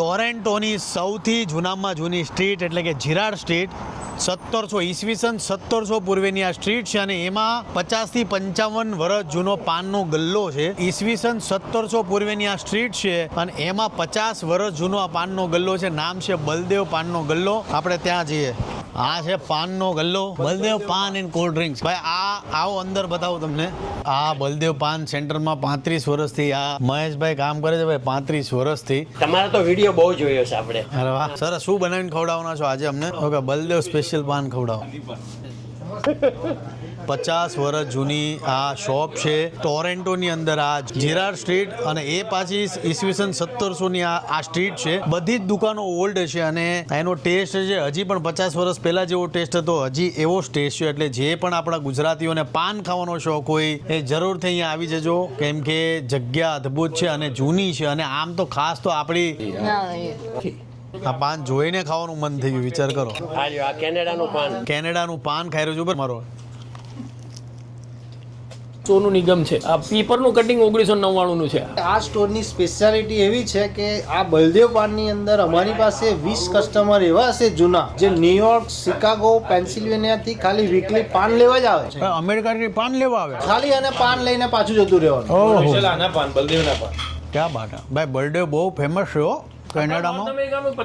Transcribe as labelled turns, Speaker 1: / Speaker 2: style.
Speaker 1: ટોરેન્ટોની સૌથી જૂનામાં જૂની સ્ટ્રીટ એટલે કે જીરાડ સ્ટ્રીટ, સત્તરસો ઈસવીસન, સત્તરસો પૂર્વેની આ સ્ટ્રીટ છે અને એમાં પચાસથી પંચાવન વર્ષ જૂનો પાનનો ગલ્લો છે. ઈસવીસન, સત્તરસો પૂર્વેની આ સ્ટ્રીટ છે અને એમાં પચાસ વર્ષ જૂનો આ પાનનો ગલ્લો છે. નામ છે બલદેવ પાનનો ગલ્લો. આપણે ત્યાં જઈએ. આ છે પાનનો ગલ્લો. Baldev Paan and cold drinks. ભાઈ, આ આવો અંદર બતાવું તમને. આ બલદેવ પાન સેન્ટરમાં પાંત્રીસ વર્ષથી આ મહેશભાઈ કામ કરે છે ભાઈ પાંત્રીસ વર્ષથી.
Speaker 2: તમારે તો વીડિયો બહુ જોયો છે આપણે.
Speaker 1: અરે વાહ સરસ. શું બનાવીને ખવડાવવાના છો આજે અમને? ઓકે બલદેવ સ્પેશિયલ પાન ખવડાવો. પચાસ વર્ષ જૂની આ શોપ છે. ટોરેન્ટોની અંદર આ જીરાર સ્ટ્રીટ અને એ પાછી ઈસવીસન સત્તરસોની આ આ સ્ટ્રીટ છે. બધી જ દુકાનો ઓલ્ડ છે અને એનો ટેસ્ટ છે. હજી પણ પચાસ વર્ષ પહેલાં જેવો ટેસ્ટ હતો. હજી એવો જ ટેસ્ટ છે. એટલે જે પણ આપણા ગુજરાતીઓને પાન ખાવાનો શોખ હોય એ જરૂરથી અહીંયા આવી જજો. કેમ કે જગ્યા અદ્ભુત છે અને જૂની છે અને આમ તો ખાસ તો આપણી આ પાન જોઈને ખાવાનું મન થઈ ગયું વિચાર કરો.
Speaker 2: આ કેનેડાનું પાન.
Speaker 1: કેનેડાનું પાન ખાઈ રહ્યો છું મારો.
Speaker 3: સોનું નિગમ છે. આ પીપરનું કટિંગ ઓગણીસો નવ્વાણું નું છે.
Speaker 4: આ સ્ટોરની સ્પેશિયાલિટી એવી છે કે આ બલદેવ પાનની અંદર અમારી પાસે વીસ કસ્ટમર એવા હશે જૂના જે ન્યુયોર્ક શિકાગો પેન્સિલ્વેનિયાથી ખાલી વીકલી પાન લેવા જ આવે છે.
Speaker 1: અમેરિકાથી પાન લેવા આવે?
Speaker 4: ખાલી અને પાન લઈને પાછું જતું રહેવાનું.
Speaker 1: ઓહો. ક્યાં બાટા ભાઈ બલદેવ બહુ ફેમસ છે હો કેનેડામાં.